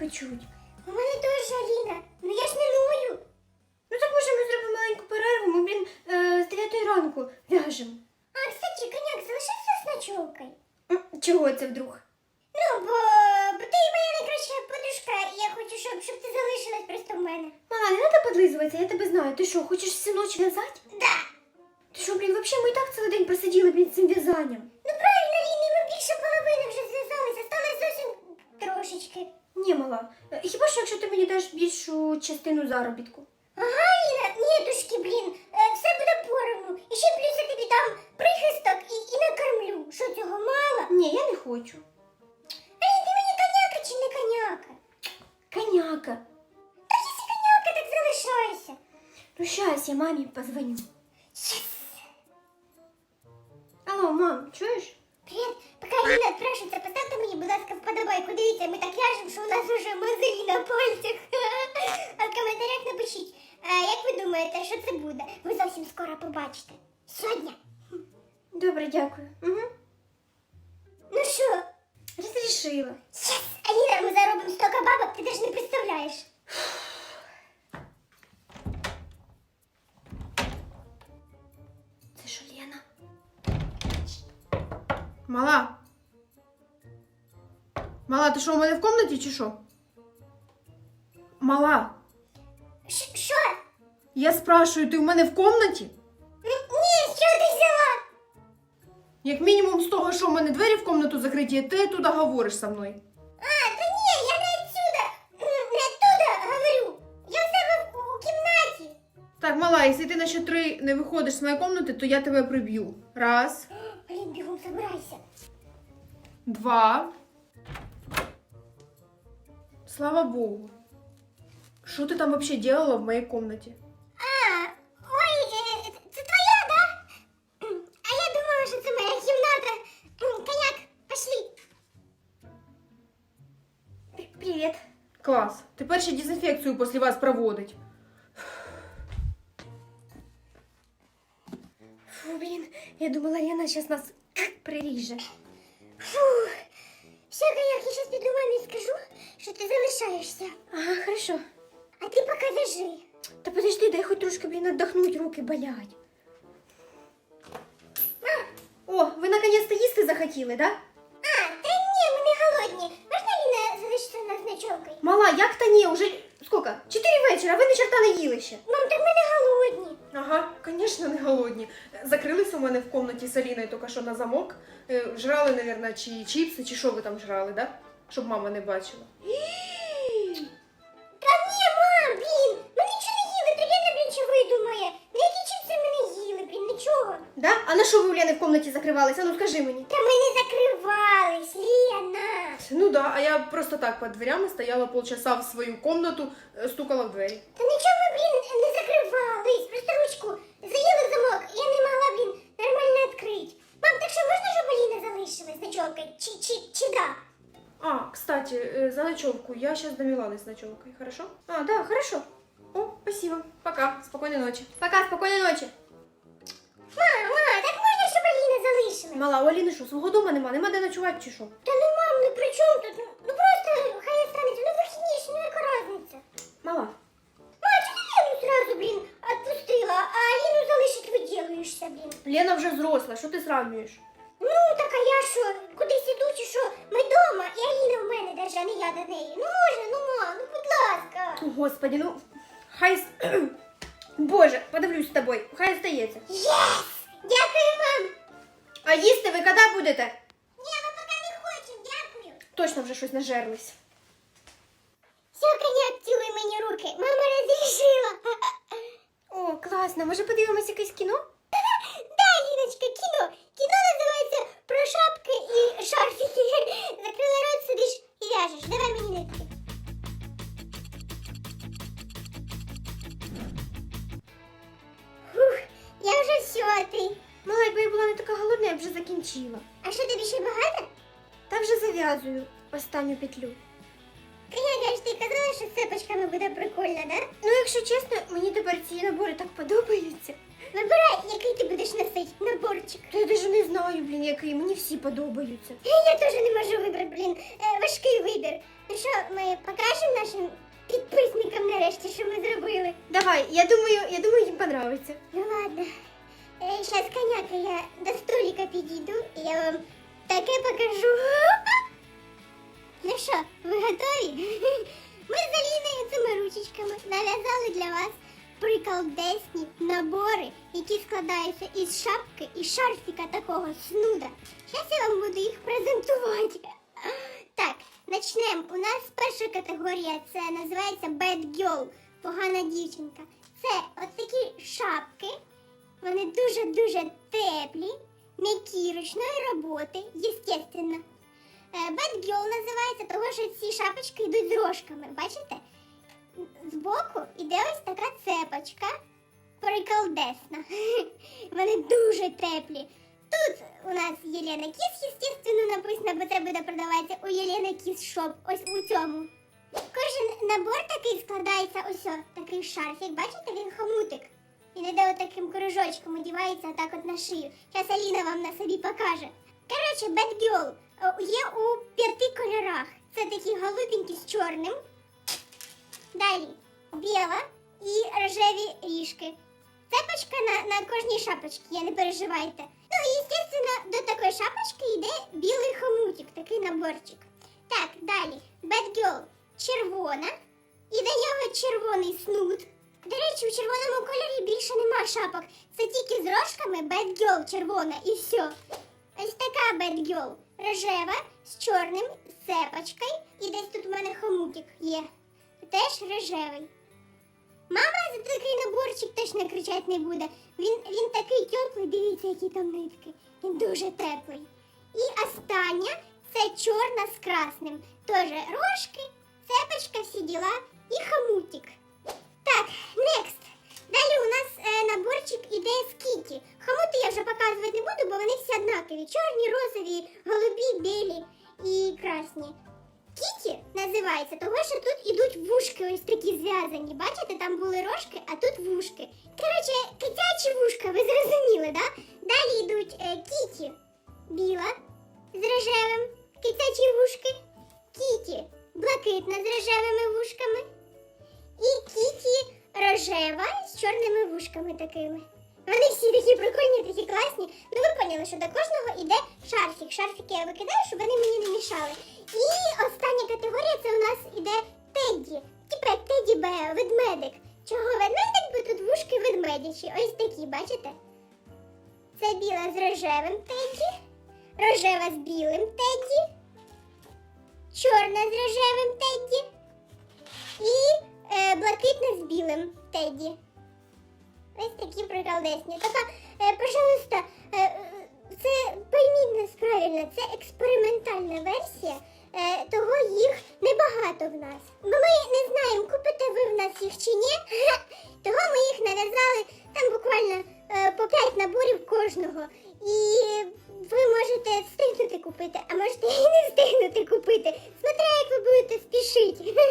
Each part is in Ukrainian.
печуть. У мене теж Аліна. Ну я ж не ною. Ну так може ми зробимо маленьку перерву, ми, блін, е, з 9 ранку в'яжемо. А, кстати, коняк, залишився з ночовкою? М, Чого це вдруг? Ну, бо, бо ти моя найкраща подушка, і я хочу, щоб, щоб ти залишилась просто в мене. Мала, не треба подлизуватися, я тебе знаю. Ти що, хочеш всю ніч в'язати? Да. Ти що, блін, взагалі ми і так цілий день просиділи, блін, з цим в'язанням. Ну правильно, Ліні, ми більше половини вже зв'язалися, осталось зовсім трошечки. Ні, мала. Е, Хіба що якщо ти мені даш більшу частину заробітку? Ага, Ліна, нетушки, блін, е, все буде поровну. І ще плюс я тобі дам прихисток і, і накормлю. Що цього мало? Ні, я не хочу. Алін, ти мені коняка чи не коняка? Коняка. Та якщо коняка, так залишайся. Ну щас я мамі позвоню. Щас. Алло, мам, чуєш? Привіт, Аліна відпрашується, поставте мені, будь ласка, вподобайку. Дивіться, ми так ляжемо, що у нас уже мозолі на пальцях. А в коментарях напишіть, а як ви думаєте, що це буде? Ви зовсім скоро побачите. Сьогодні. Добре, дякую. Угу. Ну що? Розрішила. Щас, Аліна, ми заробимо стільки бабок, ти навіть не представляєш. Це що, Лена? Мала. Мала, ти що у мене в комнаті чи що? Мала, Ш- Що? я спрашиваю, ти у мене в комнаті? Н- Ні, що ти взяла? Як мінімум з того, що у мене двері в комнату закриті, ти туди говориш со мною. А, та ні, я не отсюда, не оттуда говорю. Я в себе в- у кімнаті. Так, мала, якщо ти на ще три не виходиш з моєї комнати, то я тебе приб'ю. Раз, Блін, бігом забирайся. два. Слава Богу. Що ти там вообще делала в моїй комнаті? А, ой, е, е, це твоя, да? М, А я думала, що це моя кімната. М, Коняк, пошли. Пр- Привіт. Клас. Тепер ще дезінфекцію після вас проводить. Фу, блін, я думала, Лена зараз нас приріже. Фух. Все, Коняк, я зараз піду мамі скажу, Що ти залишаєшся. Ага, хорошо. А ти поки лежи. Та подожди, дай хоч трошки, блін, отдохнуть, руки болять. А! О, ви наконец-то їсти захотіли, да? А, та ні, ми не голодні. Можна Ліна залишиться нас ночовкою? Мала, як та ні, уже скільки? Чотири вечора, а ви ні черта не їли ще. Мам, так ми не голодні. Ага, звісно, не голодні. Закрились у мене в комнаті з Аліною тільки що на замок. Е, Жрали, мабуть, чи чіпси, чи що ви там жрали, да? Щоб мама не бачила. Та ні, мам, блін, ми нічого не їли, то Лена, блін, що видумає. Ну які чіпси ми не їли, блін, нічого. Да? А на що ви у Лени в комнаті закривалися? Ну скажи мені. Та ми не закривались, Лена. Ну да, а я просто так під дверями стояла полчаса в свою комнату, е, стукала в двері. Та нічого ми, блін, не закривались. Просто ручку заїли замок, і я не могла, блін, нормально відкрити. Мам, так що можна, щоб Аліна залишилась ночовкою? Чи, чи, чи да? А, кстати, е, за ночевку. Я сейчас до Миланы с ночевкой, хорошо? А, да, хорошо. О, спасибо. Пока. Спокойной ночи. Пока, спокійної ночі. Мама, так можна, щоб Аліна залишилась? Мала, у Аліни що, свого дома нема? Нема де ночувати чи що? Та ну, мам, ну при чому тут? Ну, Ну просто хай останеться, ну вихідні ж, ну яка разниця? Мала. Ма, чи ти Лену сразу, блін, отпустила, а Аліну залишить виділуєшся, блін? Лена вже взросла, що ти сравнюєш? не я до неї. Ну можна, ну ма, ну будь ласка. Господи, ну хай. с- Боже, подивлюсь з тобою, хай стається. Єс! Дякую, мам! А їсти ви коли будете? Ні, ми поки не хочемо, дякую. Точно вже щось нажерлись. Все, коняк, цілуй мені руки. Мама розрішила. О, класно, може подивимось якесь кіно? Да, Ліночка, кіно. Кіно називається про шапки і шарфики. Закрила рот, сидиш І в'яжеш. Давай мені нитки. Фух, я вже ти. Мала, якби я була не така голодна, я б вже закінчила. А що тобі ще багато? Та вже зав'язую останню петлю. Коняка, ж ти казала, що з цепочками буде прикольно, да? Ну, якщо чесно, мені тепер ці набори так подобаються. Вибирай, який ти будеш носити наборчик. То я навіть не знаю, блін, який, мені всі подобаються. Я теж не можу вибрати, блін, е, важкий вибір. Ну що, ми покажемо нашим підписникам нарешті, що ми зробили? Давай, я думаю, я думаю, їм понравиться. Ну ладно. Е, Щас коняка я до столика підійду і я вам таке покажу. Ну що, ви готові? Ми з Аліною цими ручечками нав'язали для вас приколдесні набори, які складаються із шапки і шарфіка такого снуда. Зараз я вам буду їх презентувати. Так, почнемо. У нас перша категорія це називається Bad Girl, погана дівчинка. Це от такі шапки. Вони дуже-дуже теплі, м'які ручної роботи, естественно. Е, Bad Girl називається, тому що ці шапочки йдуть з рожками, бачите? Збоку іде ось така цепочка приколдесна. Вони дуже теплі. Тут у нас Єлена Кіс, естественно, написано, бо це буде продаватися у Єлена Кіс Шоп, ось у цьому. Кожен набор такий складається ось о, такий шарфік, бачите, він хомутик. Він іде отаким кружочком, одівається отак от на шию. Зараз Аліна вам на собі покаже. Коротше, е, є у п'яти кольорах. Це такі голубенькі з чорним. Далі біла і рожеві ріжки. Цепочка на, на кожній шапочці, я не переживайте. Ну і, естественно, до такої шапочки йде білий хомутик, такий наборчик. Так, далі. Bad Girl червона. І до нього червоний снуд. До речі, у червоному кольорі більше нема шапок. Це тільки з рожками Bad Girl червона і все. Ось така Bad Girl. Рожева з чорним з цепочкою. І десь тут у мене хомутик є. Теж рожевий. Мама за такий наборчик точно кричать не буде. Він, він такий теплий, дивіться, які там нитки. Він дуже теплий. І остання це чорна з красним. Тоже рожки, цепочка, всі діла і хомутик. Так, next. Далі у нас е, наборчик іде з кіті. Хомути я вже показувати не буду, бо вони всі однакові. Чорні, розові, голубі, білі і красні. Кіті називається, того що тут ідуть вушки ось такі зв'язані. Бачите, там були рожки, а тут вушки. Коротше, китячі вушка, ви зрозуміли, да? Далі йдуть е, кіті біла з рожевим, китячі вушки, кіті блакитна з рожевими вушками. І Кіті рожева з чорними вушками такими. Вони всі такі прикольні, такі класні. Ну ви поняли, що до кожного йде шарфік. Шарфіки я викидаю, щоб вони буквально е, по 5 наборів кожного. І ви можете встигнути купити, а можете і не встигнути купити. Смотря як ви будете спішити.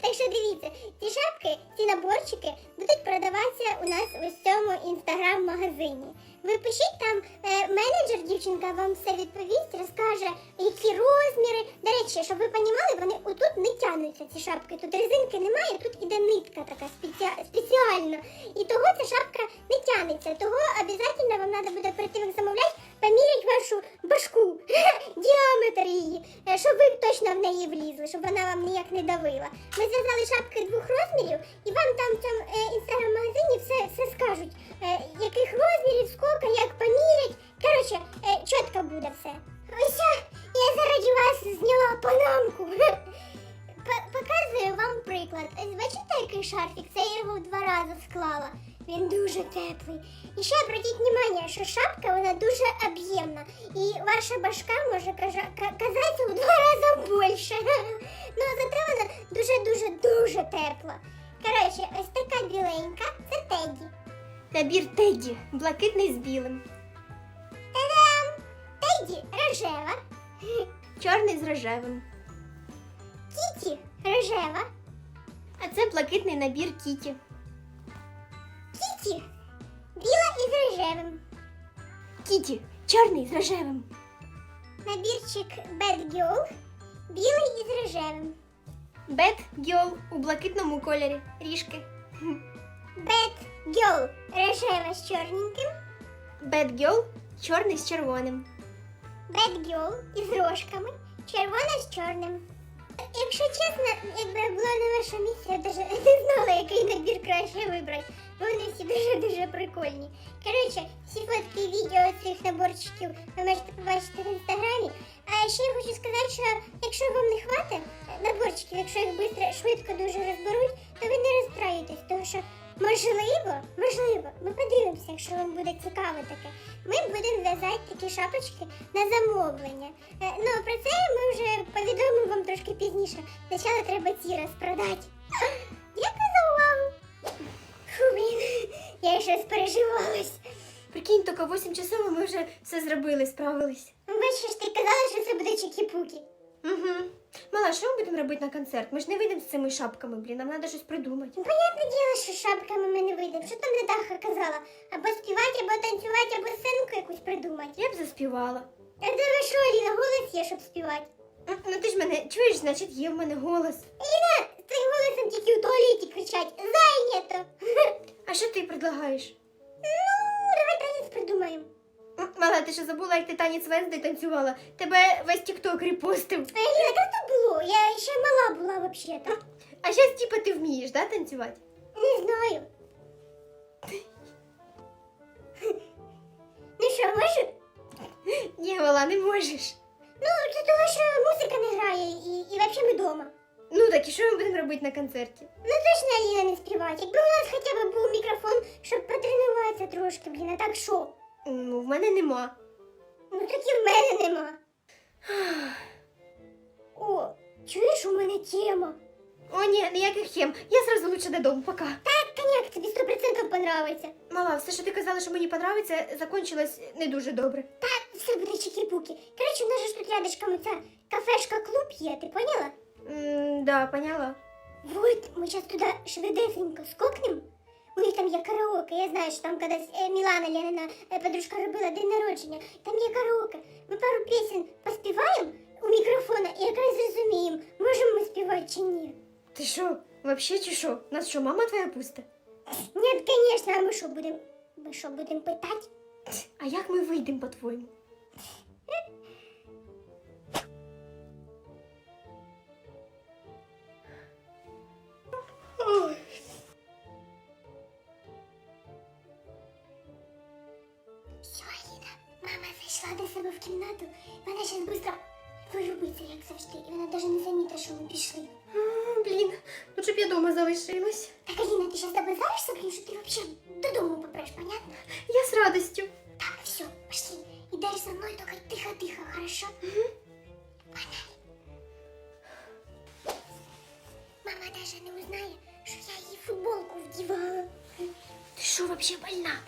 Так що дивіться, ці шапки, ці наборчики будуть продаватися у нас у цьому інстаграм-магазині. Ви пишіть там, е, менеджер, дівчинка вам все відповість, розкаже, які розміри. До речі, щоб ви розуміли, вони отут не тягнуться ці шапки. Тут резинки немає, тут іде нитка така спеціа- спеціальна. І того ця шапка не тягнеться. Того обов'язково вам треба буде тим, як замовляти, поміряти вашу башку, діаметр її, е, щоб ви точно в неї влізли, щоб вона вам ніяк не давила. Ми зв'язали шапки двох розмірів, і ваша башка може казати у два рази більше. Ну, зате вона дуже-дуже дуже тепла. Коротше, ось така біленька, це Теді. Набір Тедді, блакитний з білим, Та-дам! Теді рожева, чорний з рожевим. Кіті рожева, А це блакитний набір Кіті. Кіті біла із рожевим. Кіті, чорний з рожевим. Набірчик Bad Girl, білий із рожевим. Бет Гьол у блакитному кольорі. Ріжки. Бет Гьол рожева з чорненьким. Бет Гьол чорний з червоним. Бет Гьол із рожками, червона з чорним. Якщо чесно, якби я була на вашому місці, я даже не знала, який набір краще вибрати. Вони всі дуже-дуже прикольні. Коротше, всі фотки і відео цих наборчиків ви можете побачити в інстаграмі. А ще я хочу сказати, що якщо вам не хватить наборчиків, якщо їх швидко, швидко дуже розберуть, то ви не розстраюєтесь, тому що можливо, можливо, ми подивимося, якщо вам буде цікаво таке. Ми будемо в'язати такі шапочки на замовлення. Е, Ну, про це ми вже повідомимо вам трошки пізніше. Спочатку треба ці розпродати. Дякую за. Фу, блін, я ще спереживалась. Прикинь, тільки 8 часов ми вже все зробили, справились. Ну, Бачиш, ти казала, що це буде чекі-пуки. Угу. Мала, що ми будемо робити на концерт? Ми ж не вийдемо з цими шапками, блін, нам треба щось придумати. Ну, понятне діло, що з шапками ми не вийдемо. Що там Натаха казала? Або співати, або танцювати, або сценку якусь придумати. Я б заспівала. А тебе що, Аліна, голос є, щоб співати? Ну ти ж мене чуєш, значить є в мене голос. Аліна, з твоїм голосом тільки у туалеті кричать. Зайнято. А що ти предлагаєш? Ну, давай танець придумаємо. Мала, ти що забула, як ти танець Венсди танцювала? Тебе весь тікток репостив. Аліна, як то було? Я ще мала була взагалі-то. А зараз типа ти вмієш, да, танцювати? Не знаю. Ну що, можу? Ні, Мала, не можеш. Ну, це того, що музика не грає і, і взагалі ми вдома. Ну так і що ми будемо робити на концерті? Ну точно Аліна не співати. Якби у нас хоча б був мікрофон, щоб потренуватися трошки, блін, а так що? Ну, в мене нема. Ну так і в мене нема. О, чуєш, у мене тема. О, ні, ніяких хем. Я зразу лучше додому, пока. Так, коняк, тобі сто процентів понравиться. Мала, все, що ти казала, що мені подобається, закончилось не дуже добре. Так, все буде чики-пуки. Коротше, у нас же ж тут рядышком ця кафешка-клуб є, ти поняла? М, да, поняла. Вот, ми зараз туди швидесенько скокнем. У них там є караоке. Я знаю, що там колись е, Мілана Ленина е, подружка робила день народження. Там є караоке. Ми пару пісень поспіваємо у мікрофона і якраз зрозуміємо, можемо ми співати чи ні. Ти що, вообще чи що? Нас що, мама твоя пусте? Ні, звісно, а ми що будемо? Ми що будемо питати? А як ми вийдемо, по-твоєму? Зайшла до себе в кімнату. Вона зараз швидко вирубиться, як завжди, і вона навіть не замітить, що ми пішли. М, Блін, ну щоб я дома залишилась. Так, Аліна, ти зараз облизаєшся, блін, що ти взагалі додому попреш, понятно? Я з радістю. Так, все, пошли. Идешь за мной, только тихо-тихо, хорошо? Погнали. Мама даже не узнає, що я їй футболку вдівала. Ти що, вообще больна?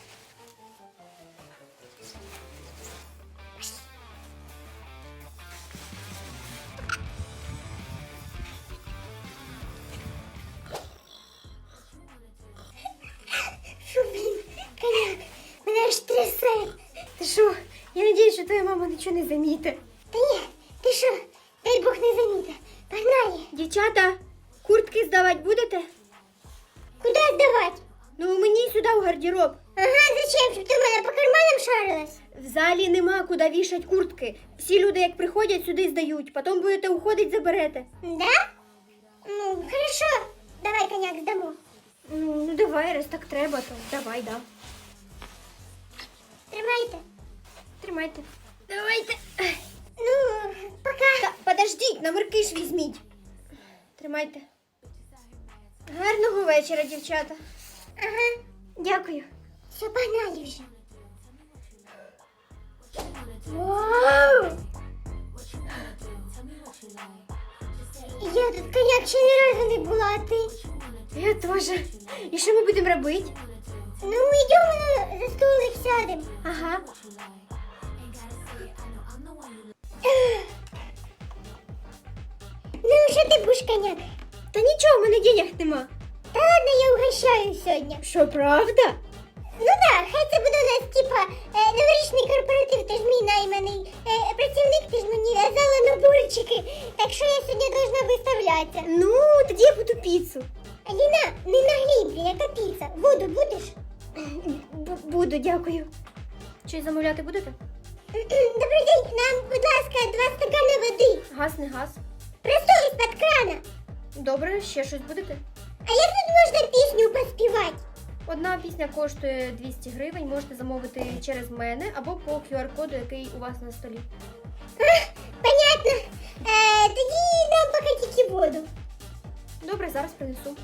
Нічого не замітить. Та ні, ти що, дай Бог не заміта. Погнали. Дівчата, куртки здавати будете? Куди здавати? Ну, мені сюди в гардероб. Ага, зачем? Щоб ти в мене по карманам шарилась? В залі нема куди вішати куртки. Всі люди, як приходять, сюди здають. Потім будете уходити, заберете. Да? Ну, хорошо. Давай коняк здамо. Ну, ну давай, раз так треба, то давай, да. Тримайте. Тримайте. Давайте. Ну, пока. Подождіть, номерки ж візьміть. Тримайте. Гарного вечора, дівчата. Ага. Дякую. Все, погнали вже. Вау! Я тут коняк ще ні разу не була, а ти? Я теж. І що ми будемо робити? Ну, йдемо на- за столик сядемо. Ага. Ну, що ти будеш коняк? Та нічого, в мене денег нема. Та ладно, я угощаю сьогодні. Що, правда? Ну да, хай це буде у нас типа е, новорічний корпоратив, ти ж мій найманий е, працівник, ти ж мені казала наборчики, так що я сьогодні должна виставлятися. Ну, тоді я буду піцу. Аліна, не наглій, блін, яка піца. Воду будеш? Б- буду, дякую. Щось замовляти будете? Добрий день, нам, будь ласка, два стакани води. Газ, не газ. Просто із-під крана. Добре, ще щось будете? А як тут можна пісню поспівати? Одна пісня коштує 200 гривень, можете замовити через мене або по QR-коду, який у вас на столі. Понятно. Е, тоді нам поки тільки воду. Добре, зараз принесу.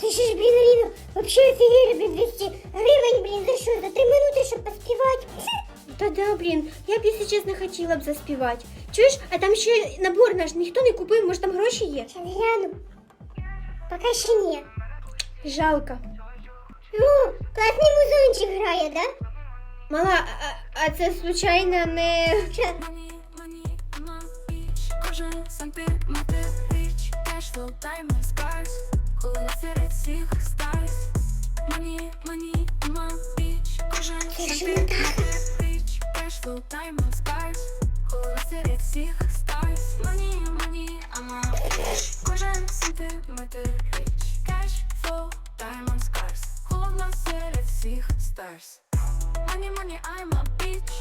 Слышиш, блін, Аліна, вообще офігели, блін, 200 гривень, блін, за що? За три минути, щоб поспівати. Та да, блін, я б, якщо чесно, хотіла б заспівати. Чуєш, а там ще набор наш ніхто не купив, може там гроші є? Сейчас гляну. Поки ще ні. Жалко. О, класний музончик грає, да? Мала, а, а це случайно не. Що? Money, money, my bitch. Кожен сантиметр річ, cashflow, diamond scars. Коли серед всіх stars. Money, money, I'm a bitch. Кожен сантиметр річ, cashflow, diamond scars. Холодно серед всіх stars. Money, money, I'm a bitch.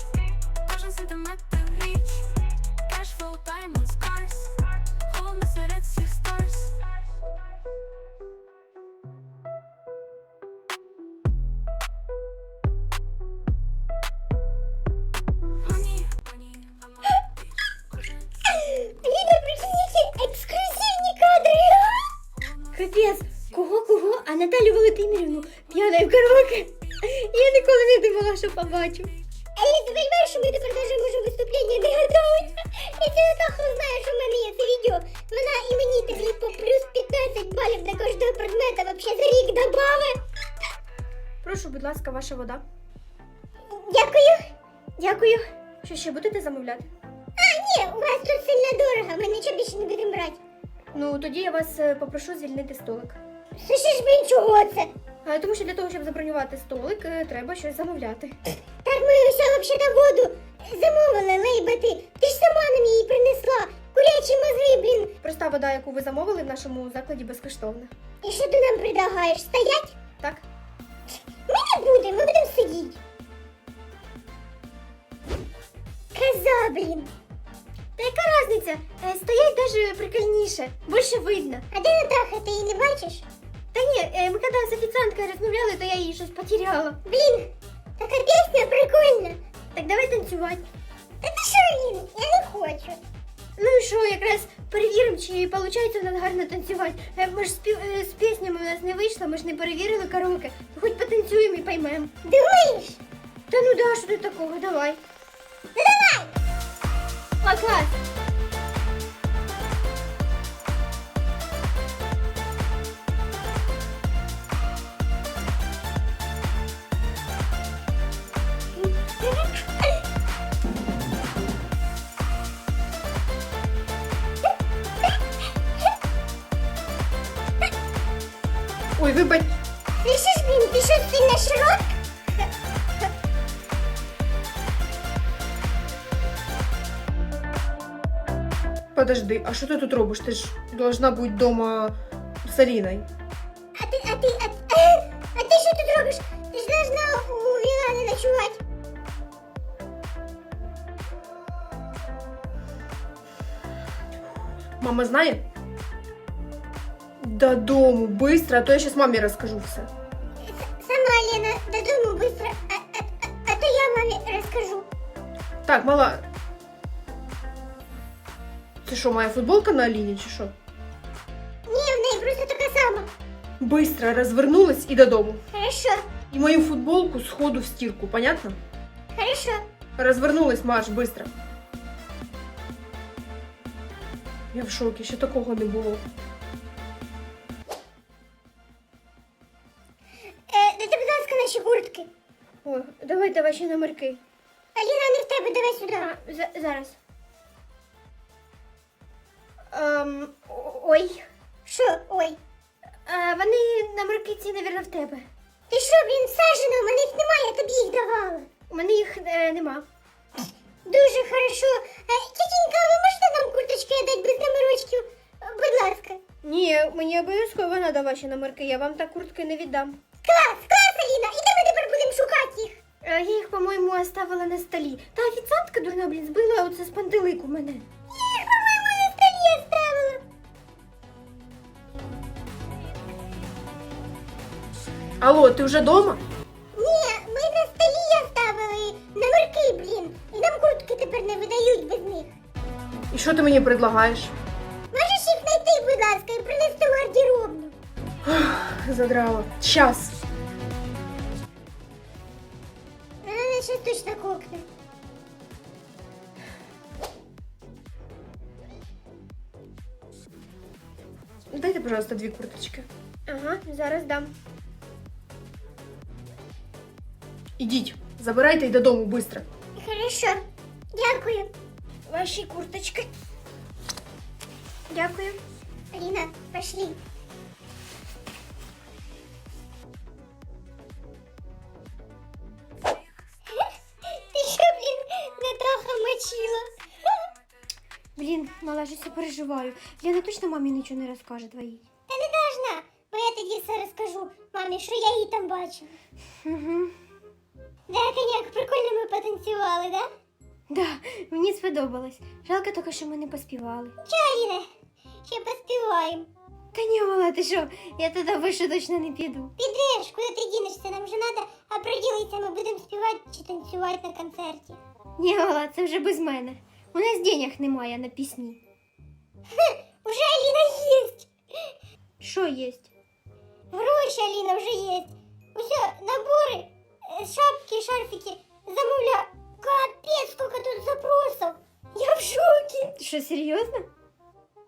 Кожен сантиметр річ. Cashflow, diamond scars. Наталю Володимирівну п'яною караоке. Я ніколи не думала, що побачу. Аліна, ти розумієш, що ми тепер навіть можемо виступлення не готувати? Якщо Натаха знає, що в мене є це відео, вона і мені тоді по плюс 15 балів до кожного предмета вообще за рік добавить. Прошу, будь ласка, ваша вода. Дякую. Дякую. Що ще будете замовляти? А, ні, у вас тут сильно дорого, ми нічого більше не будемо брати. Ну, тоді я вас е, попрошу звільнити столик. Слышиш, блін, чого це? А, тому що для того, щоб забронювати столик, е, треба щось замовляти. Так ми ще взагалі воду замовили, лейбати. Ти ж сама нам її принесла. Курячі мозги, блін. Проста вода, яку ви замовили в нашому закладі безкоштовна. І що ти нам предлагаєш? Стоять? Так? Ми не будемо, ми будемо сидіти. Коза, блін. Та яка різниця? Е, Стоять даже прикольніше, більше видно. А де Натаха, ти її не бачиш? Та ні, е, ми коли з офіціанткою розмовляли, то я її щось потеряла. Блін, така пісня прикольна. Так давай танцювати. Та ти що, Аліна, я не хочу. Ну і що, якраз перевіримо, чи виходить у нас гарно танцювати. Е, Ми ж спів... е, з піснями у нас не вийшло, ми ж не перевірили караоке. Хоч потанцюємо і поймемо. Думаєш? Та ну да, що тут такого, давай. Ну давай. О, клас! Подожди, а що ти тут робиш? Ти ж должна бути вдома з Аліною. А ти, а ти, а, а, а ти що тут робиш? Ти ж должна у Вілани ночувати. Мама знає? Додому, быстро, а то я зараз мамі розкажу все. Сама Лена додому быстро, а, а, а, а то я мамі розкажу. Так, мала. Що, моя футболка на Аліні чи що? Ні, в неї просто така сама. Быстро розвернулась і додому. Хорошо, І мою футболку сходу в стірку, понятно? хорошо. Розвернулась, Маш, быстро. Я в шокі, ще такого не було. Е, дайте, будь ласка, наші куртки. О, давайте ваші номерки. Аліна, не в тебе, давай сюди. А, за- зараз. Ем, ой. Що? Ой. А, вони номерки ці, навірно, в тебе. Ти що, блін, сажена, у мене їх немає, я тобі їх давала. У мене їх е, нема. Дуже хорошо. Е, Тітенька, ви можете нам курточки дати без номерочків? Е, Будь ласка. Ні, мені обов'язково треба ваші номерки, я вам так куртки не віддам. Клас, клас, Аліна. І де ми тепер будемо шукати їх? Е, Я їх, по-моєму, оставила на столі. Та офіціантка дурна, блін, збила оце з пантелику мене. На столі оставила. Алло, ти вже вдома? Ні, ми на столі оставили номерки, блін. І нам куртки тепер не видають без них. І що ти мені предлагаєш? Можеш їх знайти, будь ласка, і принести в гардеробну. Задрала. Щас. Вона щось точно кокне. пожалуйста, дві курточки. Ага, зараз дам. Ідіть, забирайте і додому швидко. Хорошо. Дякую. Ваші курточки. Дякую. Аліна, пошли. Мала щось я переживаю. Лена точно мамі нічого не розкаже твоїй. Та не должна, бо я тоді все розкажу мамі, що я її там бачила. Угу. Да, коняк, прикольно ми потанцювали, да? Да, мені сподобалось. Жалко тільки, що ми не поспівали. Чо, Аліна? Ще поспіваємо. Та ні, мала, ти що? Я туди вище точно не піду. Підеш, куди ти дінешся, нам вже треба оприділитися, ми будемо співати чи танцювати на концерті. Ні, мала, це вже без мене. У нас денег немає на пісні. Уже Аліна єсть. Що є? Гроші, Аліна, вже є. Усе, набори, е, шапки, шарфики, замовля. Капець, сколько тут запросов. Я в шокі. Що, серйозно?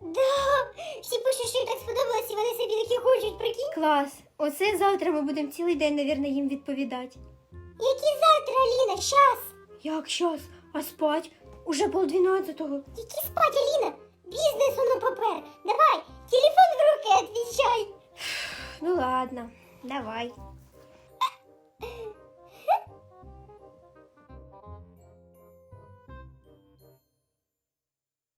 Да, всі пишуть, що їм так сподобалось, і вони собі такі хочуть, прикинь. Клас. Оце завтра ми будемо цілий день, навірно, їм відповідати. Які завтра, Аліна, щас. Як щас? А спать? Уже полдвінадцятого. Иди спать, Аліна? Бізнес воно попер. Давай, телефон в руки, отвечай. Ну ладно, давай.